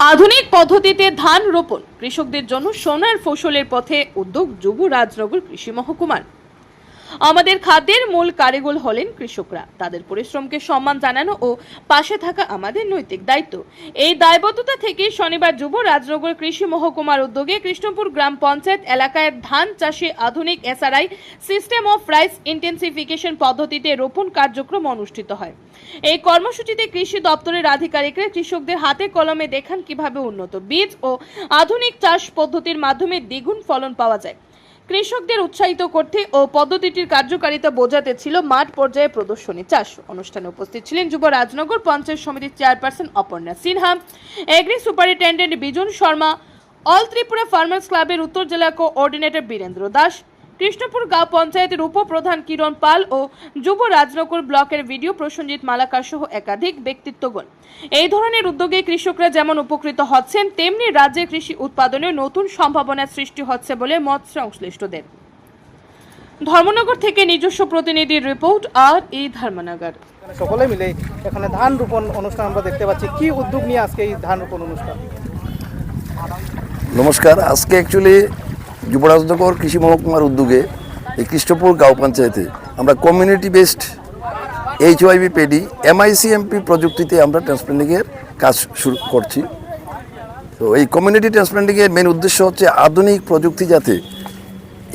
আধুনিক পদ্ধতিতে ধান রোপণ। কৃষকদের জন্য সোনার ফসলের পথে উদ্যোগ যুব রাজনগর কৃষি মহকুমার। আমাদের খাদ্যের মূল কারিগর হলেন কৃষকরা। তাদের পরিশ্রমকে সম্মান জানানো ও পাশে থাকা আমাদের নৈতিক দায়িত্ব। এই দায়বদ্ধতা থেকে শনিবার যুব রাজনগর কৃষি মহকুমার উদ্যোগে কৃষ্ণপুর গ্রাম পঞ্চায়েত এলাকায় ধান চাষে আধুনিক SRI system of rice intensification পদ্ধতিতে রোপণ কার্যক্রম অনুষ্ঠিত হয়। এই কর্মসূচিতে কৃষি দপ্তরের আধিকারিকরা কৃষকদের হাতে কলমে দেখান কীভাবে উন্নত বীজ ও আধুনিক চাষ পদ্ধতির মাধ্যমে দ্বিগুণ ফলন পাওয়া যায়। কৃষকদের উৎসাহিত করতে ও পদ্ধতিটির কার্যকারিতা বোঝাতে ছিল মাঠ পর্যায়ে প্রদর্শনী চাষ। অনুষ্ঠানে উপস্থিত ছিলেন যুব রাজনগর পঞ্চায়েত সমিতির chairperson Aparna Sinha, agri superintendent Bijan Sharma, all Tripura farmers ক্লাবের উত্তর জেলা কোঅর্ডিনেটর বীরেন্দ্র দাস কৃষ্ণপুর গাঁও পঞ্চায়েতের উপপ্রধান কিরণ পাল ও যুব রাজনগর ব্লকের ভিডিও প্রসঞ্জিত মালাকার সহ একাধিক ব্যক্তিত্বগণ। এই ধরনের উদ্যোগে কৃষকরা যেমন উপকৃত হচ্ছেন তেমনি রাজ্যে কৃষি উৎপাদনে নতুন সম্ভাবনার সৃষ্টি হচ্ছে বলে মত সংশ্লিষ্টদের। ধর্মনগর থেকে নিজস্ব প্রতিনিধির রিপোর্ট আর এই ধর্মনগর। সকলে মিলে এখানে ধান রোপণ অনুষ্ঠান আমরা দেখতে পাচ্ছি। কি উদ্যোগ নিয়ে আজকে এই ধান রোপণ অনুষ্ঠান? নমস্কার। আজকে অ্যাকচুয়ালি যুবরাজনগর কৃষি মহকুমার উদ্যোগে এই কৃষ্ণপুর গাঁও পঞ্চায়েতে আমরা community based H YB paddy MICMP প্রযুক্তিতে আমরা ট্রান্সপ্লান্টিংয়ের কাজ শুরু করছি। তো এই কমিউনিটি ট্রান্সপ্লান্টিংয়ের মেন উদ্দেশ্য হচ্ছে আধুনিক প্রযুক্তি যাতে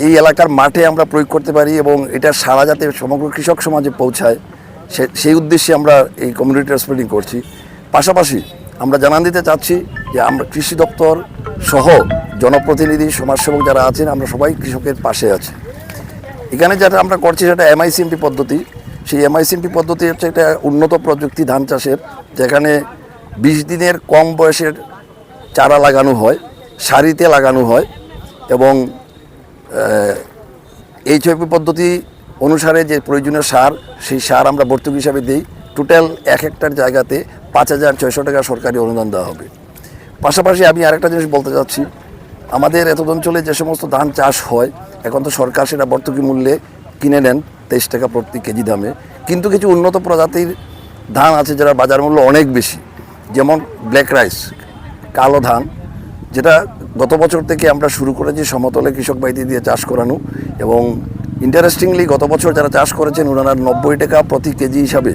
এই এলাকার মাঠে আমরা প্রয়োগ করতে পারি এবং এটা সারা যাতে সমগ্র কৃষক সমাজে পৌঁছায় সেই উদ্দেশ্যে আমরা এই কমিউনিটি ট্রান্সপ্লান্টিং করছি। পাশাপাশি আমরা জানান দিতে চাচ্ছি যে আমরা কৃষি দপ্তর সহ জনপ্রতিনিধি, সমাজসেবক যারা আছেন, আমরা সবাই কৃষকের পাশে আছি। এখানে যেটা আমরা করছি সেটা এমআইসিএমপি পদ্ধতি। সেই এমআইসিএমপি পদ্ধতি হচ্ছে একটা উন্নত প্রযুক্তি ধান চাষের, যেখানে বিশ দিনের কম বয়সের চারা লাগানো হয়, সারিতে লাগানো হয় এবং এইচআইপি পদ্ধতি অনুসারে যে প্রয়োজনীয় সার, সেই সার আমরা ভর্তুকি হিসাবে দিই। টোটাল এক হেক্টর জায়গাতে পাঁচ হাজার ছয়শো টাকা সরকারি অনুদান দেওয়া হবে। পাশাপাশি আমি আরেকটা জিনিস বলতে চাচ্ছি আমাদের এত অঞ্চলে যে সমস্ত ধান চাষ হয়, এখন তো সরকার সেটা ভর্তুকি মূল্যে কিনে নেন, তেইশ টাকা প্রতি কেজি দামে। কিন্তু কিছু উন্নত প্রজাতির ধান আছে যারা বাজার মূল্য অনেক বেশি। যেমন ব্ল্যাক রাইস কালো ধান, যেটা গত বছর থেকে আমরা শুরু করেছি সমতলে কৃষক বাড়িতে দিয়ে চাষ করানো এবং ইন্টারেস্টিংলি গত বছর যারা চাষ করেছেন, ওনারা নব্বই টাকা প্রতি কেজি হিসাবে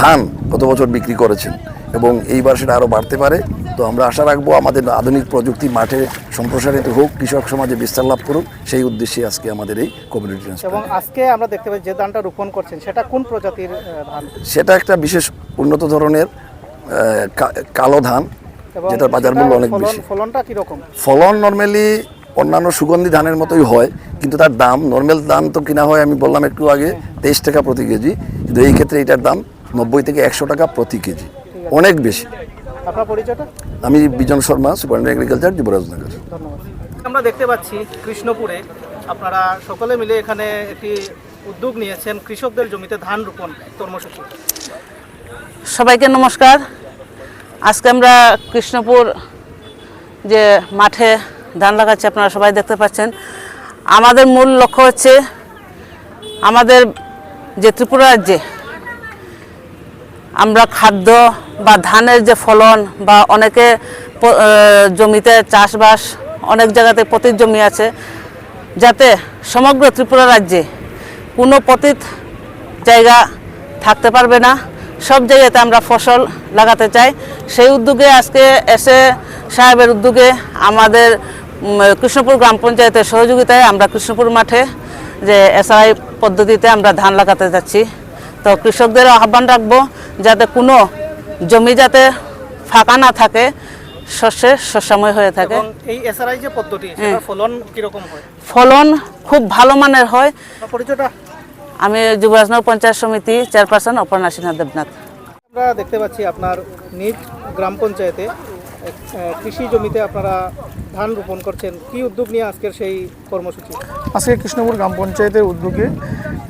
ধান গত বছর বিক্রি করেছেন। এবং এইবার সেটা আরও বাড়তে পারে। তো আমরা আশা রাখব আমাদের আধুনিক প্রযুক্তি মাঠে সম্প্রসারিত হোক কৃষক সমাজে বিস্তার লাভ করুক সেই উদ্দেশ্যে আজকে আমাদের এই কমিউনিটি এবং আজকে আমরা দেখতে পাচ্ছি যে ধানটা রোপণ করছেন সেটা কোন প্রজাতির ধান? সেটা একটা বিশেষ উন্নত ধরনের কালো ধান যেটার বাজার মূল্য অনেক বেশি। ফলনটা কীরকম? ফলন নর্মালি অন্যান্য সুগন্ধি ধানের মতোই হয় কিন্তু তার দাম নর্মাল দাম তো কিনা হয় আমি বললাম একটু আগে তেইশ টাকা প্রতি কেজি কিন্তু এই ক্ষেত্রে এটার দাম নব্বই থেকে একশো টাকা প্রতি কেজি। অনেক বেশি। আপনার পরিচয়টা? আমি বিজন শর্মা সুপার এগ্রিকালচার যুবরাজনগর। ধন্যবাদ। আমরা দেখতে পাচ্ছি কৃষ্ণপুরে আপনারা সকলে মিলে এখানে একটি উদ্যোগ নিয়েছেন কৃষকদের জমিতে ধান রোপণ কর্মসূচি। সবাইকে নমস্কার। আজকে আমরা কৃষ্ণপুর যে মাঠে ধান লাগাচ্ছি আপনারা সবাই দেখতে পাচ্ছেন। আমাদের মূল লক্ষ্য হচ্ছে আমাদের যে ত্রিপুরা রাজ্যে আমরা খাদ্য বা ধানের যে ফলন বা অনেকে জমিতে চাষবাস অনেক জায়গাতে পতিত জমি আছে, যাতে সমগ্র ত্রিপুরা রাজ্যে কোনো পতিত জায়গা থাকতে পারবে না। সব জায়গাতে আমরা ফসল লাগাতে চাই। সেই উদ্যোগে আজকে এসে সাহেবের উদ্যোগে আমাদের কৃষ্ণপুর গ্রাম পঞ্চায়েতের সহযোগিতায় আমরা কৃষ্ণপুর মাঠে যে এসআই পদ্ধতিতে আমরা ধান লাগাতে যাচ্ছি। তো কৃষকদের আহ্বান রাখব যাতে কোনো জমি যাতে ফাঁকা না থাকে শস্যের শস্যময় হয়ে থাকে। এই এসআরআই যে পদ্ধতি সেটার ফলন কীরকম হয়? ফলন খুব ভালো মানের হয়। পরিচয়টা? আমি যুবরাজনগর পঞ্চায়েত সমিতি চেয়ারপারসন অপর্ণা সিনহা দেবনাথ। আমরা দেখতে পাচ্ছি আপনার নিজ গ্রাম পঞ্চায়েতে কৃষি জমিতে আপনারা ধান রোপণ করছেন কি উদ্যোগ নিয়ে আজকের সেই কর্মসূচি? আজকে কৃষ্ণপুর গ্রাম পঞ্চায়েতের উদ্যোগে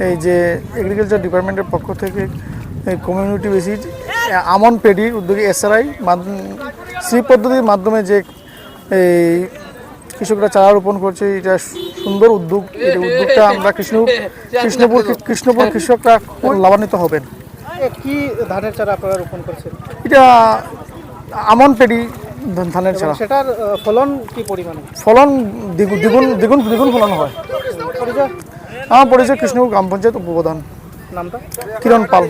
এই যে এগ্রিকালচার ডিপার্টমেন্টের পক্ষ থেকে কমিউনিটি বেসিস আমন পেডির উদ্যোগে এসআরআই শ্রী পদ্ধতির মাধ্যমে যে এই কৃষকরা চারা রোপণ করছে এটা সুন্দর উদ্যোগ। এই উদ্যোগটা আমরা কৃষ্ণপুর কৃষ্ণপুর কৃষ্ণপুর কৃষকরা লাভান্বিত হবেন। কি ধানের চারা আপনারা রোপণ করছেন? এটা আমন পেডি ধানের ছাড়া সেটার ফলন কি পরিমাণে? ফলন দ্বিগুণ দ্বিগুণ দ্বিগুণ ফলন হয়। আমার পরিচয় কৃষ্ণপুর গ্রাম পঞ্চায়েত উপপ্রধান। নামটা? কিরণ পাল।